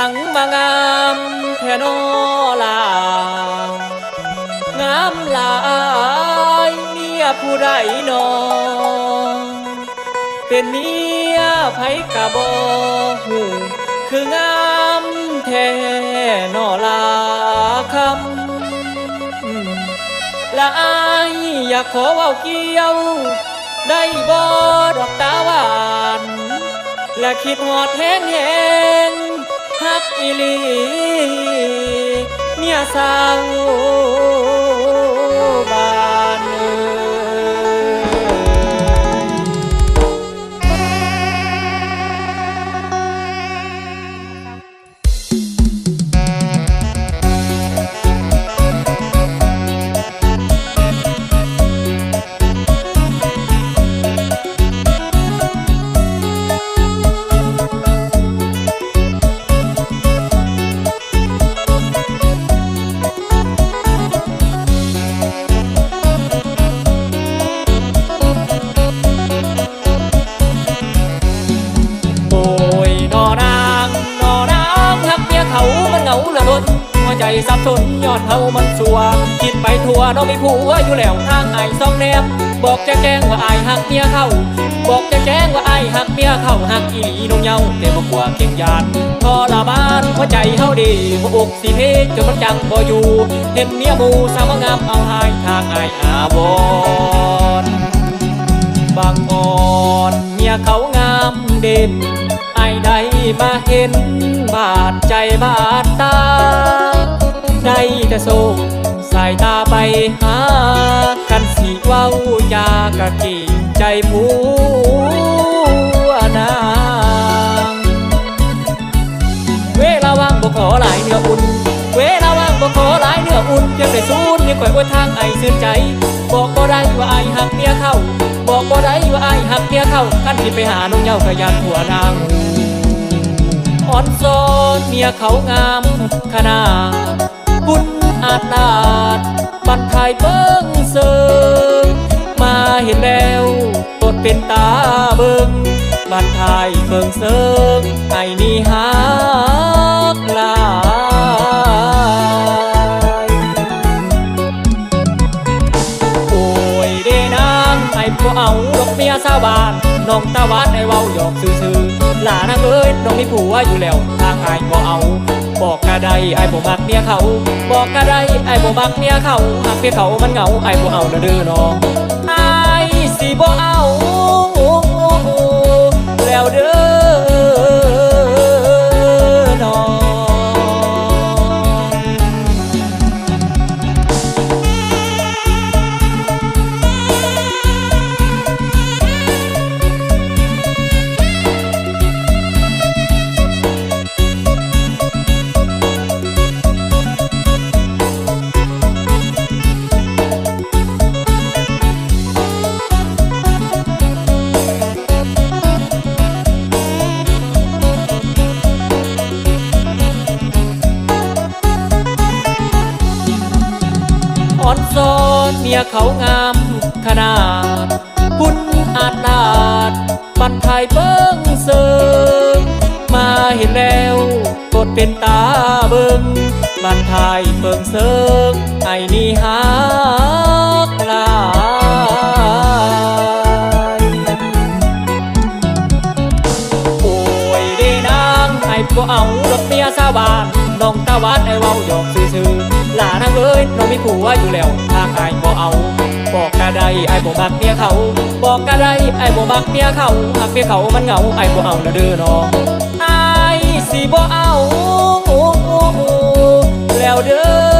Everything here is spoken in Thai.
สังมางามแทนอลางามลายเมียผู้ใดนอเป็นเมียไผกะบอหูคืองามแทนอลาคำละอายอยากขอเว้าเกี่ยว ได้บ่ดอกตาหวานและคิดหอดแห้งแหง ฮักอีลีเนียสาว สับสนยอนเฮามันสัว คิดไปทั่วน้องมีผัวอยู่แล้วทางไอ้ซองแนมบอกแจ้งแจ้งว่าไอ้หักเมียเขาบอกแจ้งแจ้งว่าไอ้หักเมียเขาหักอีหลีน้องเยาแต่บ่กลัวเก่งยานทรมานหัวใจเฮาดีหัวอกสิเพจนมันจังบ่อยู่เห็นเมียหมูสาวงามเอาหายทางไอ้อาวรบางอ่อนเมียเขางามเด่นไอ้ใดมาเห็นบาดใจบาดตา ได้แต่ส่งสายตาไปหา กันสิเว้าจากะกิ่งใจผู้นางเวลาว่างบ่ขอหลายเนื้ออุ่น เวลาว่างบ่ขอหลายเนื้ออุ่นเพียงแต่ซูนนี่ข่อยไว้ทางไอ้ซื่นใจ บอกบ่ได้ว่าไอ้หักเมียเข้า บอกบ่ได้ว่าไอ้หักเมียเข้าคันที่ไปหาน้องเย้าก็ยานหัวนางอ่อนซ้อนเมียเขางามขนาด บุญอาจนาดบันทายเบิ้งเซิงมาเห็นแล้วตดเป็นตาเบิงบันทายเบิงเซิงไอ้นี่หา เมียสาวบ้านน้องตาหวานไอ้เว้าหยอกซื่อๆหลานางเอ้ยน้องมีผัวอยู่แล้วทางไอ้บ่เอา บอกกะไดไอ้บ่มักเมียเขา บอกกะไดไอ้บ่มักเมียเขาหากเมียเขามันเหงาไอ้บ่เอาเด้อน้องไอ้สิบ่เอาแล้วเด้อ ซ้อนเมียเขางามขนาดบุญอาจนาดบันทายเบิ้งเซิงมาเห็นแล้วกดเป็นตาเบิงบันทายเบิงเซิงไอ้นี่หา สาวานน้องตาวานไอ้เว้าหยอกซื่อๆหลานางเอ้ยน้องมีผัวอยู่แล้วทางไอ้บ่เอา บอกกะไดไอ้บ่มักเมียเขา บอกกะไดไอ้บ่มักเมียเขาหากเมียเขามันเหงาไอ้บ่เอาละเด้อน้องไอ้สิบ่เอาแล้วเด้อ